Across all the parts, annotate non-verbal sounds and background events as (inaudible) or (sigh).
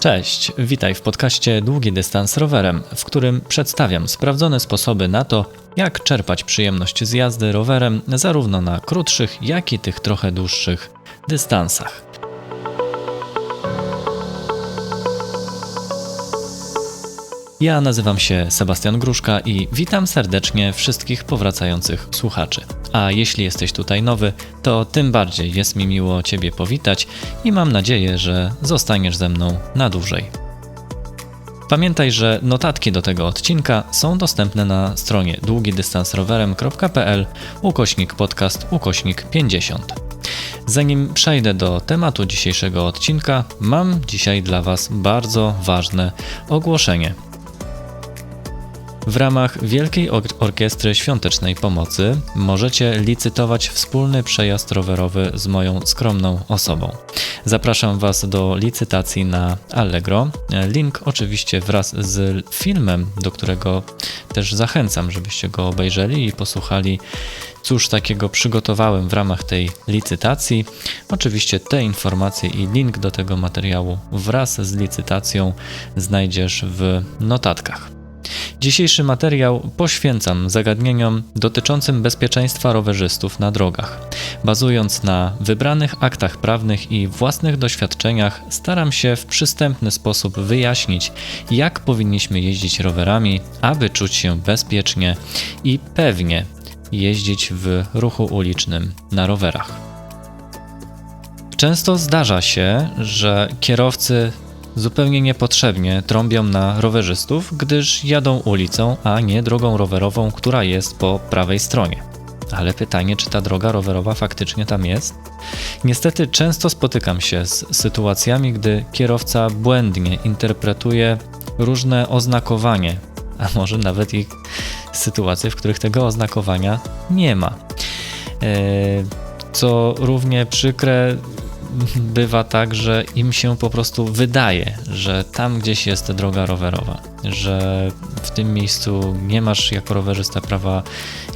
Cześć, witaj w podcaście Długi Dystans Rowerem, w którym przedstawiam sprawdzone sposoby na to, jak czerpać przyjemność z jazdy rowerem zarówno na krótszych, jak i tych trochę dłuższych dystansach. Ja nazywam się Sebastian Gruszka i witam serdecznie wszystkich powracających słuchaczy. A jeśli jesteś tutaj nowy, to tym bardziej jest mi miło Ciebie powitać i mam nadzieję, że zostaniesz ze mną na dłużej. Pamiętaj, że notatki do tego odcinka są dostępne na stronie długidystansrowerem.pl ukośnik podcast ukośnik 50. Zanim przejdę do tematu dzisiejszego odcinka, mam dzisiaj dla Was bardzo ważne ogłoszenie – w ramach Wielkiej Orkiestry Świątecznej Pomocy możecie licytować wspólny przejazd rowerowy z moją skromną osobą. Zapraszam Was do licytacji na Allegro. Link oczywiście wraz z filmem, do którego też zachęcam, żebyście go obejrzeli i posłuchali cóż takiego przygotowałem w ramach tej licytacji. Oczywiście te informacje i link do tego materiału wraz z licytacją znajdziesz w notatkach. Dzisiejszy materiał poświęcam zagadnieniom dotyczącym bezpieczeństwa rowerzystów na drogach. Bazując na wybranych aktach prawnych i własnych doświadczeniach, staram się w przystępny sposób wyjaśnić, jak powinniśmy jeździć rowerami, aby czuć się bezpiecznie i pewnie jeździć w ruchu ulicznym na rowerach. Często zdarza się, że kierowcy zupełnie niepotrzebnie trąbią na rowerzystów, gdyż jadą ulicą, a nie drogą rowerową, która jest po prawej stronie. Ale pytanie, czy ta droga rowerowa faktycznie tam jest? Niestety często spotykam się z sytuacjami, gdy kierowca błędnie interpretuje różne oznakowanie, a może nawet i sytuacje, w których tego oznakowania nie ma. E, co równie przykre, bywa tak, że im się po prostu wydaje, że tam gdzieś jest droga rowerowa, że w tym miejscu nie masz jako rowerzysta prawa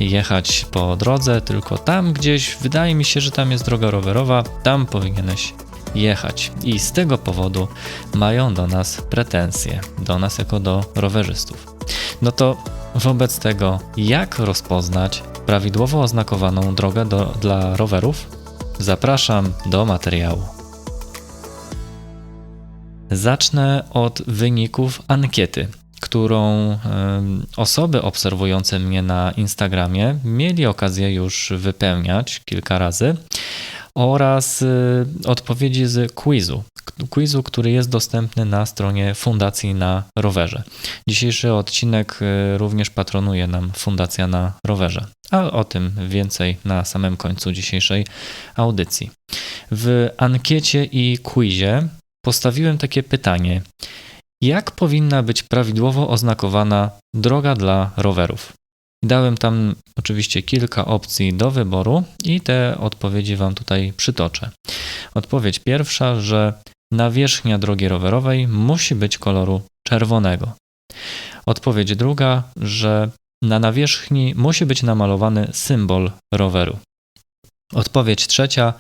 jechać po drodze, tylko tam gdzieś wydaje mi się, że tam jest droga rowerowa, tam powinieneś jechać. I z tego powodu mają do nas pretensje, do nas jako do rowerzystów. No to wobec tego, jak rozpoznać prawidłowo oznakowaną drogę do, dla rowerów? Zapraszam do materiału. Zacznę od wyników ankiety, którą osoby obserwujące mnie na Instagramie mieli okazję już wypełniać kilka razy oraz y, odpowiedzi z quizu, quizu, który jest dostępny na stronie Fundacji na Rowerze. Dzisiejszy odcinek y, również patronuje nam Fundacja na Rowerze, a o tym więcej na samym końcu dzisiejszej audycji. W ankiecie i quizie postawiłem takie pytanie: jak powinna być prawidłowo oznakowana droga dla rowerów? Dałem tam oczywiście kilka opcji do wyboru i te odpowiedzi Wam tutaj przytoczę. Odpowiedź pierwsza, że nawierzchnia drogi rowerowej musi być koloru czerwonego. Odpowiedź druga, że na nawierzchni musi być namalowany symbol roweru. Odpowiedź trzecia,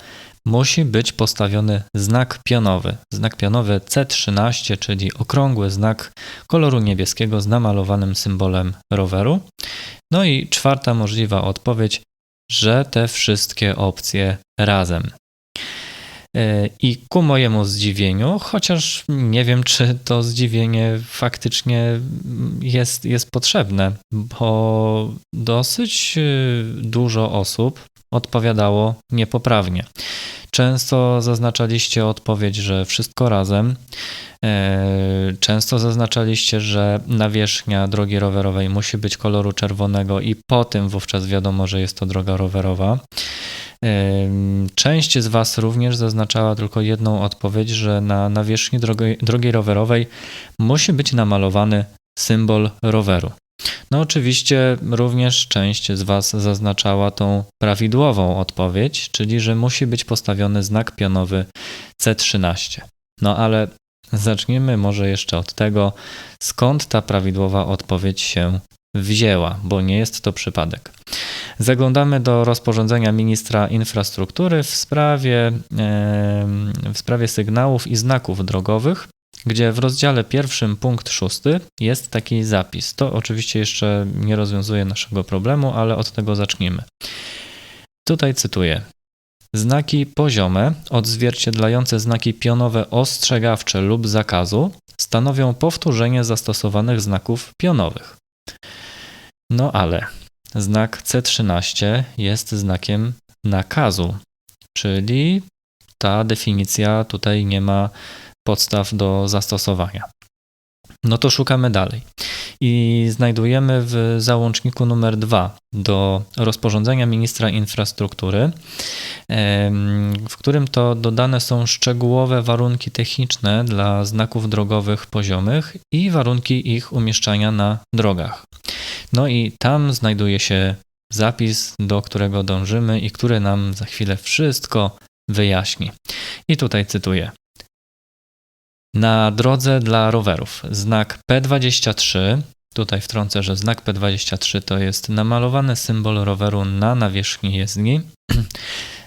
musi być postawiony znak pionowy. Znak pionowy C13, czyli okrągły znak koloru niebieskiego z namalowanym symbolem roweru. No i czwarta możliwa odpowiedź, że te wszystkie opcje razem. E, I ku mojemu zdziwieniu, chociaż nie wiem, czy to zdziwienie faktycznie jest, jest potrzebne, bo dosyć e, dużo osób odpowiadało niepoprawnie. Często zaznaczaliście odpowiedź, że wszystko razem. E, często zaznaczaliście, że nawierzchnia drogi rowerowej musi być koloru czerwonego i po tym wówczas wiadomo, że jest to droga rowerowa. E, część z Was również zaznaczała tylko jedną odpowiedź, że na nawierzchni drogi, drogi rowerowej musi być namalowany symbol roweru. No oczywiście również część z Was zaznaczała tą prawidłową odpowiedź, czyli że musi być postawiony znak pionowy C13. No ale zacznijmy może jeszcze od tego, skąd ta prawidłowa odpowiedź się wzięła, bo nie jest to przypadek. Zaglądamy do rozporządzenia ministra infrastruktury w sprawie, w sprawie sygnałów i znaków drogowych, gdzie w rozdziale pierwszym, punkt szósty, jest taki zapis. To oczywiście jeszcze nie rozwiązuje naszego problemu, ale od tego zacznijmy. Tutaj cytuję. Znaki poziome, odzwierciedlające znaki pionowe ostrzegawcze lub zakazu, stanowią powtórzenie zastosowanych znaków pionowych. No ale znak C13 jest znakiem nakazu, czyli ta definicja tutaj nie ma podstaw do zastosowania. No to szukamy dalej. I znajdujemy w załączniku numer 2 do rozporządzenia ministra infrastruktury, w którym to dodane są szczegółowe warunki techniczne dla znaków drogowych poziomych i warunki ich umieszczania na drogach. No i tam znajduje się zapis, do którego dążymy i który nam za chwilę wszystko wyjaśni. I tutaj cytuję. Na drodze dla rowerów znak P23, tutaj wtrącę, że znak P23 to jest namalowany symbol roweru na nawierzchni jezdni, (clears throat)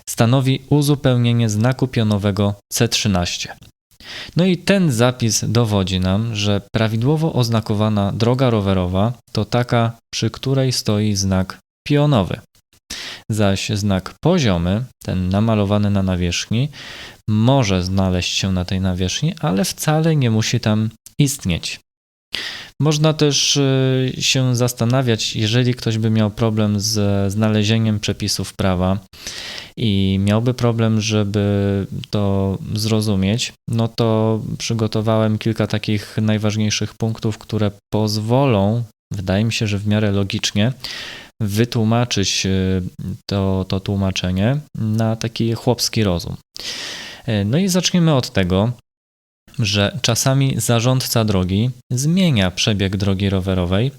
stanowi uzupełnienie znaku pionowego C13. No i ten zapis dowodzi nam, że prawidłowo oznakowana droga rowerowa to taka, przy której stoi znak pionowy. Zaś znak poziomy, ten namalowany na nawierzchni, może znaleźć się na tej nawierzchni, ale wcale nie musi tam istnieć. Można też y, się zastanawiać, jeżeli ktoś by miał problem z znalezieniem przepisów prawa i miałby problem, żeby to zrozumieć, no to przygotowałem kilka takich najważniejszych punktów, które pozwolą, wydaje mi się, że w miarę logicznie, wytłumaczyć y, to, to tłumaczenie na taki chłopski rozum. Y, no i zacznijmy od tego, że czasami zarządca drogi zmienia przebieg drogi rowerowej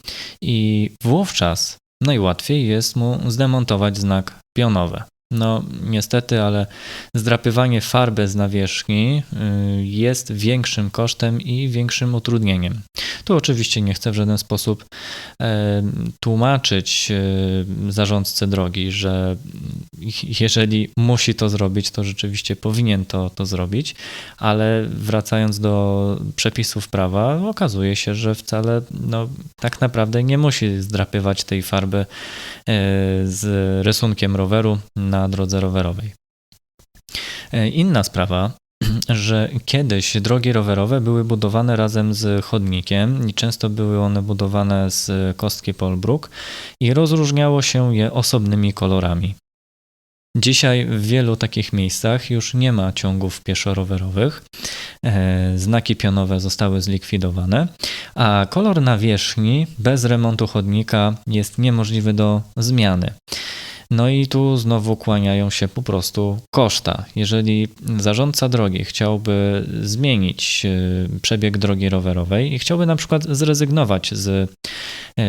i wówczas najłatwiej jest mu zdemontować znak pionowy. No, niestety, ale zdrapywanie farby z nawierzchni y, jest większym kosztem i większym utrudnieniem. Tu oczywiście nie chcę w żaden sposób e, tłumaczyć e, zarządcy drogi, że jeżeli musi to zrobić, to rzeczywiście powinien to, to zrobić, ale wracając do przepisów prawa, okazuje się, że wcale no, tak naprawdę nie musi zdrapywać tej farby e, z rysunkiem roweru na drodze rowerowej. Inna sprawa (clears throat) że kiedyś drogi rowerowe były budowane razem z chodnikiem i często były one budowane z kostki Polbruk i rozróżniało się je osobnymi kolorami. Dzisiaj w wielu takich miejscach już nie ma ciągów pieszo-rowerowych. E, znaki pionowe zostały zlikwidowane, a kolor nawierzchni bez remontu chodnika jest niemożliwy do zmiany. No i tu znowu kłaniają się po prostu koszta. Jeżeli zarządca drogi chciałby zmienić e, przebieg drogi rowerowej i chciałby na przykład zrezygnować z e,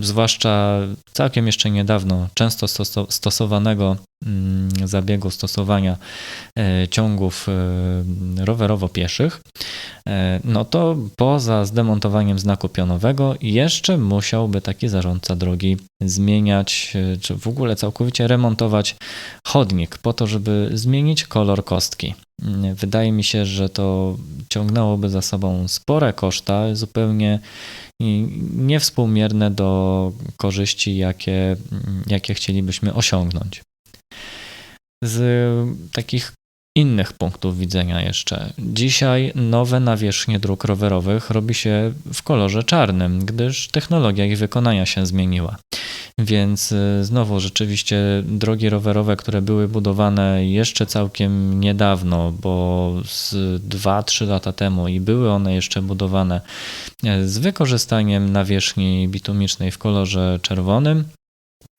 zwłaszcza całkiem jeszcze niedawno często stosowanego zabiegu stosowania e, ciągów rowerowo-pieszych, no to poza zdemontowaniem znaku pionowego jeszcze musiałby taki zarządca drogi zmieniać, czy w ogóle całkowicie remontować chodnik po to, żeby zmienić kolor kostki. Wydaje mi się, że to ciągnęłoby za sobą spore koszta, zupełnie niewspółmierne do korzyści, jakie, jakie chcielibyśmy osiągnąć. Z takich innych punktów widzenia jeszcze. Dzisiaj nowe nawierzchnie dróg rowerowych robi się w kolorze czarnym, gdyż technologia ich wykonania się zmieniła. Więc y, znowu rzeczywiście drogi rowerowe, które były budowane jeszcze całkiem niedawno, bo z 2-3 lata temu i były one jeszcze budowane e, z wykorzystaniem nawierzchni bitumicznej w kolorze czerwonym,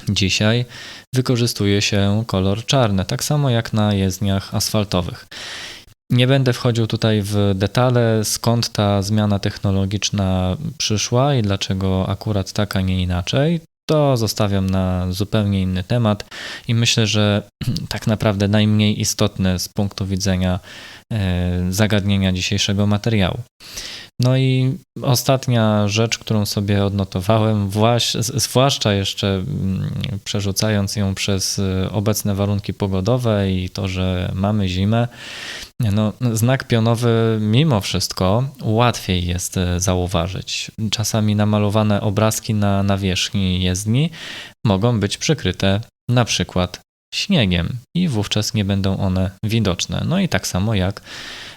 Dzisiaj wykorzystuje się kolor czarny, tak samo jak na jezdniach asfaltowych. Nie będę wchodził tutaj w detale, skąd ta zmiana technologiczna przyszła i dlaczego akurat tak, a nie inaczej. To zostawiam na zupełnie inny temat i myślę, że (clears throat) tak naprawdę najmniej istotne z punktu widzenia e, zagadnienia dzisiejszego materiału. No i ostatnia rzecz, którą sobie odnotowałem, zwłaszcza jeszcze mm, przerzucając ją przez y, obecne warunki pogodowe i to, że mamy zimę, no, znak pionowy mimo wszystko łatwiej jest y, zauważyć. Czasami namalowane obrazki na nawierzchni jezdni mogą być przykryte na przykład śniegiem i wówczas nie będą one widoczne. No i tak samo jak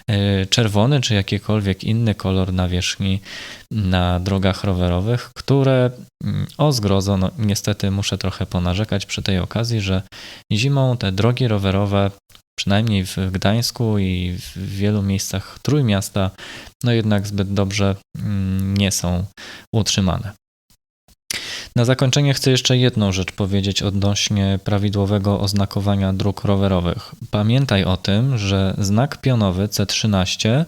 e, czerwony czy jakikolwiek inny kolor nawierzchni na drogach rowerowych, które mm, o zgrozo, no niestety muszę trochę ponarzekać przy tej okazji, że zimą te drogi rowerowe przynajmniej w Gdańsku i w wielu miejscach Trójmiasta, no jednak zbyt dobrze mm, nie są utrzymane. Na zakończenie chcę jeszcze jedną rzecz powiedzieć odnośnie prawidłowego oznakowania dróg rowerowych. Pamiętaj o tym, że znak pionowy C13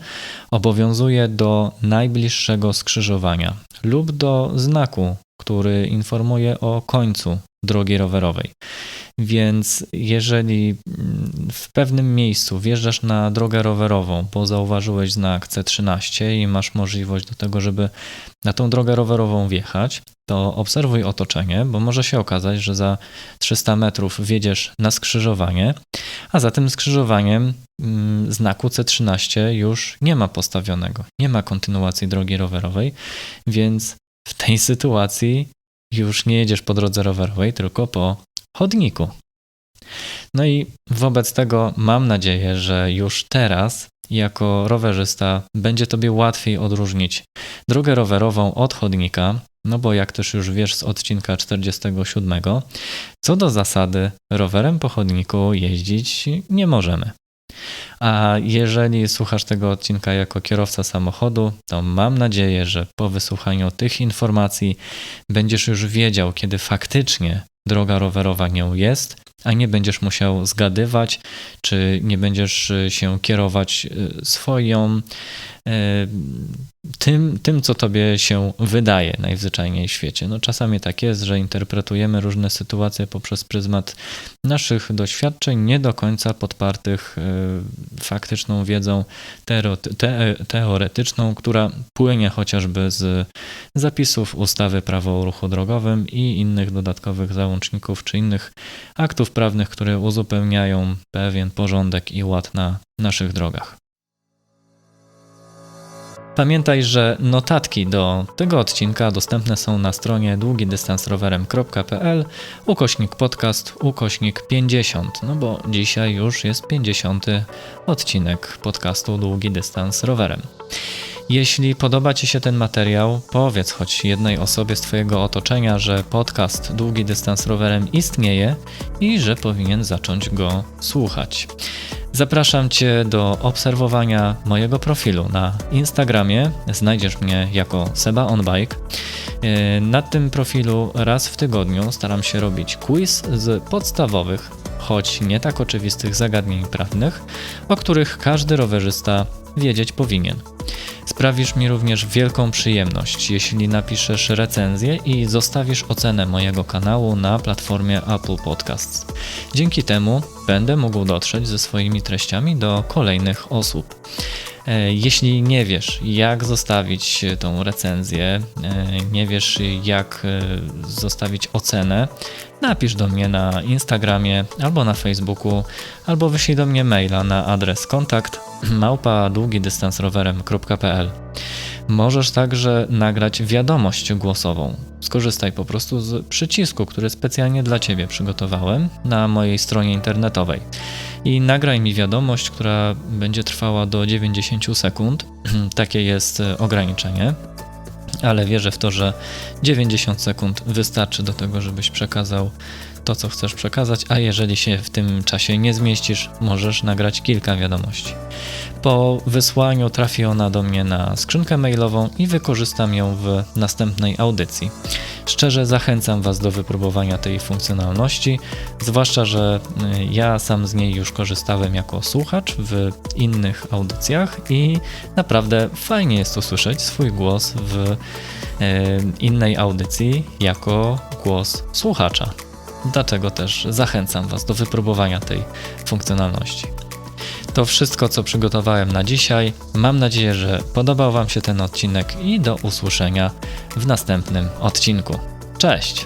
obowiązuje do najbliższego skrzyżowania lub do znaku, który informuje o końcu drogi rowerowej. Więc jeżeli w pewnym miejscu wjeżdżasz na drogę rowerową, bo zauważyłeś znak C13 i masz możliwość do tego, żeby na tą drogę rowerową wjechać, to obserwuj otoczenie, bo może się okazać, że za 300 metrów wjedziesz na skrzyżowanie, a za tym skrzyżowaniem mm, znaku C13 już nie ma postawionego, nie ma kontynuacji drogi rowerowej, więc w tej sytuacji już nie jedziesz po drodze rowerowej, tylko po chodniku. No i wobec tego mam nadzieję, że już teraz jako rowerzysta będzie tobie łatwiej odróżnić drogę rowerową od chodnika, no bo jak też już wiesz z odcinka 47, co do zasady rowerem po chodniku jeździć nie możemy. A jeżeli słuchasz tego odcinka jako kierowca samochodu, to mam nadzieję, że po wysłuchaniu tych informacji będziesz już wiedział, kiedy faktycznie droga rowerowa nią jest, a nie będziesz musiał zgadywać, czy nie będziesz się kierować y, swoją E, tym, tym, co tobie się wydaje najzwyczajniej w świecie. No, czasami tak jest, że interpretujemy różne sytuacje poprzez pryzmat naszych doświadczeń, nie do końca podpartych e, faktyczną wiedzą teoretyczną, która płynie chociażby z zapisów ustawy Prawo o ruchu drogowym i innych dodatkowych załączników czy innych aktów prawnych, które uzupełniają pewien porządek i ład na naszych drogach. Pamiętaj, że notatki do tego odcinka dostępne są na stronie długidystansrowerem.pl ukośnik podcast ukośnik 50, no bo dzisiaj już jest 50 odcinek podcastu Długi Dystans Rowerem. Jeśli podoba Ci się ten materiał, powiedz choć jednej osobie z Twojego otoczenia, że podcast Długi Dystans Rowerem istnieje i że powinien zacząć go słuchać. Zapraszam Cię do obserwowania mojego profilu na Instagramie. Znajdziesz mnie jako Seba on Bike. E, na tym profilu raz w tygodniu staram się robić quiz z podstawowych, choć nie tak oczywistych zagadnień prawnych, o których każdy rowerzysta wiedzieć powinien. Sprawisz mi również wielką przyjemność, jeśli napiszesz recenzję i zostawisz ocenę mojego kanału na platformie Apple Podcasts. Dzięki temu będę mógł dotrzeć ze swoimi treściami do kolejnych osób. E, jeśli nie wiesz, jak zostawić tą recenzję, e, nie wiesz, jak e, zostawić ocenę, napisz do mnie na Instagramie albo na Facebooku, albo wyślij do mnie maila na adres kontakt (clears throat) małpa długidystansrowerem.pl. Możesz także nagrać wiadomość głosową. Skorzystaj po prostu z przycisku, który specjalnie dla Ciebie przygotowałem na mojej stronie internetowej. I nagraj mi wiadomość, która będzie trwała do 90 sekund. (clears throat) Takie jest ograniczenie ale wierzę w to, że 90 sekund wystarczy do tego, żebyś przekazał to, co chcesz przekazać, a jeżeli się w tym czasie nie zmieścisz, możesz nagrać kilka wiadomości. Po wysłaniu trafi ona do mnie na skrzynkę mailową i wykorzystam ją w następnej audycji. Szczerze zachęcam Was do wypróbowania tej funkcjonalności, zwłaszcza, że y, ja sam z niej już korzystałem jako słuchacz w innych audycjach i naprawdę fajnie jest usłyszeć swój głos w y, innej audycji jako głos słuchacza. Dlatego też zachęcam Was do wypróbowania tej funkcjonalności. To wszystko, co przygotowałem na dzisiaj. Mam nadzieję, że podobał Wam się ten odcinek i do usłyszenia w następnym odcinku. Cześć!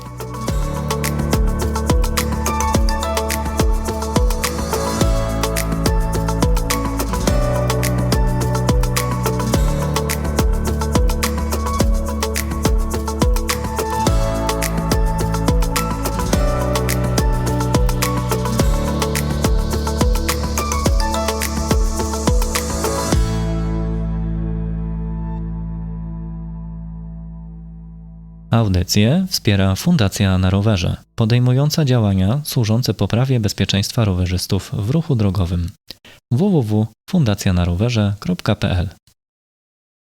Audycję wspiera Fundacja na Rowerze, podejmująca działania służące poprawie bezpieczeństwa rowerzystów w ruchu drogowym. www.fundacjanarowerze.pl